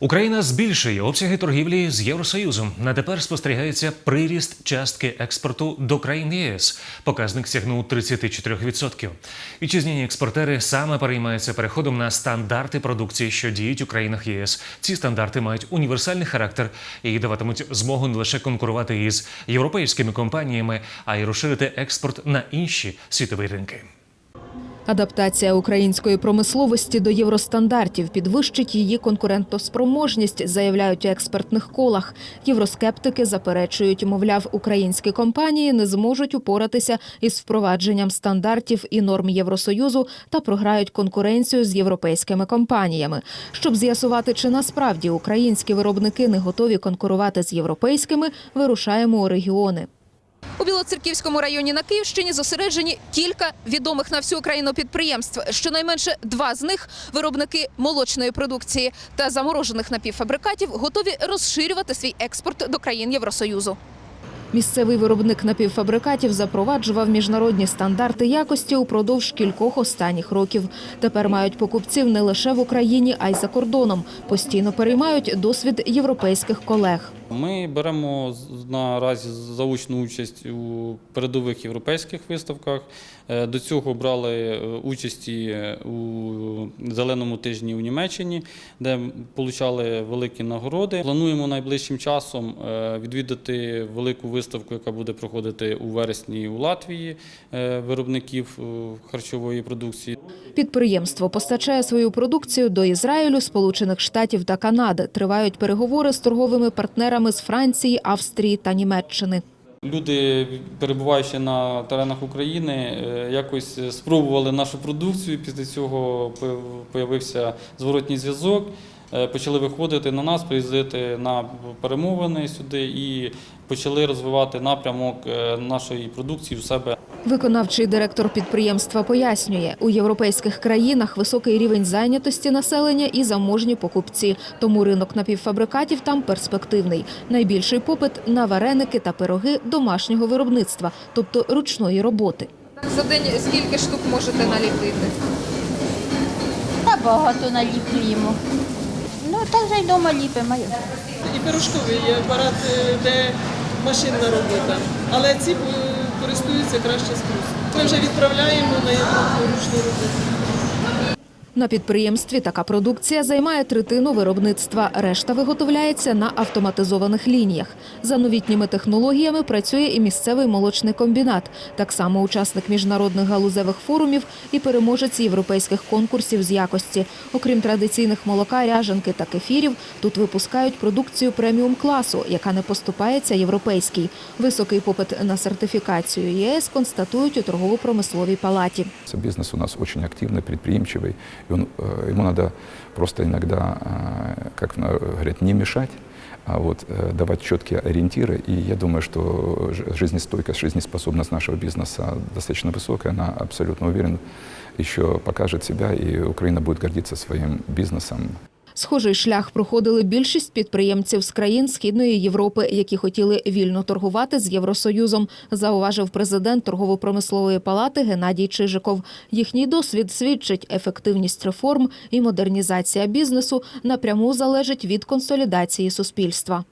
Україна збільшує обсяги торгівлі з Євросоюзом. На тепер спостерігається приріст частки експорту до країн ЄС. Показник сягнув 34%. Вітчизняні експортери саме переймаються переходом на стандарти продукції, що діють у країнах ЄС. Ці стандарти мають універсальний характер і даватимуть змогу не лише конкурувати із європейськими компаніями, а й розширити експорт на інші світові ринки. Адаптація української промисловості до євростандартів підвищить її конкурентоспроможність, заявляють у експертних колах. Євроскептики заперечують, мовляв, українські компанії не зможуть упоратися із впровадженням стандартів і норм Євросоюзу та програють конкуренцію з європейськими компаніями. Щоб з'ясувати, чи насправді українські виробники не готові конкурувати з європейськими, вирушаємо у регіони. У Білоцерківському районі на Київщині зосереджені кілька відомих на всю Україну підприємств. Щонайменше два з них виробники молочної продукції та заморожених напівфабрикатів готові розширювати свій експорт до країн Євросоюзу. Місцевий виробник напівфабрикатів запроваджував міжнародні стандарти якості упродовж кількох останніх років. Тепер мають покупців не лише в Україні, а й за кордоном. Постійно переймають досвід європейських колег. Ми беремо наразі заочну участь у передових європейських виставках. Е, До цього брали е, участі е, у зеленому тижні у Німеччині, де отримали великі нагороди. Плануємо найближчим часом відвідати велику виставку, яка буде проходити у вересні у Латвії виробників харчової продукції. Підприємство постачає свою продукцію до Ізраїлю, Сполучених Штатів та Канади. Тривають переговори з торговими партнерами з Франції, Австрії та Німеччини. Люди, перебуваючи на теренах України, е, якось спробували нашу продукцію. Після цього з'явився зворотній зв'язок. Е, Почали виходити на нас, приїздити на перемовини сюди і почали розвивати напрямок е, нашої продукції у себе Виконавчий директор підприємства пояснює, у європейських країнах високий рівень зайнятості населення і заможні покупці. Тому ринок напівфабрикатів там перспективний. Найбільший попит на вареники та пироги домашнього виробництва, тобто ручної роботи. За день скільки штук можете наліпити? Та багато наліплюємо. Ну, так же й вдома ліпимо. і пирожковий є апарат, е, де машинна робота. Але ці е, користуються краще спросом. Ми вже відправляємо на яку ручну роботу. На підприємстві така продукція займає третину виробництва. Решта виготовляється на автоматизованих лініях. За новітніми технологіями працює і місцевий молочний комбінат. Так само учасник міжнародних галузевих форумів і переможець європейських конкурсів з якості. Окрім традиційних молока, ряженки та кефірів, тут випускають продукцію преміум класу, яка не поступається європейській. Високий попит на сертифікацію ЄС констатують у торгово-промисловій палаті. Бизнес у нас очень активный, предприимчивый, и он, э, ему надо просто иногда, э, как на- говорят, не мешать, а вот э, давать четкие ориентиры. И я думаю, что ж- жизнестойкость, жизнеспособность нашего бизнеса достаточно высокая, она абсолютно уверен, еще покажет себя, и Украина будет гордиться своим бизнесом. Схожий шлях проходили більшість підприємців з країн Східної Європи, які хотіли вільно торгувати з Євросоюзом, зауважив президент торгово-промислової палати Геннадій Чижиков. Їхній досвід свідчить, ефективність реформ і модернізація бізнесу напряму залежить від консолідації суспільства.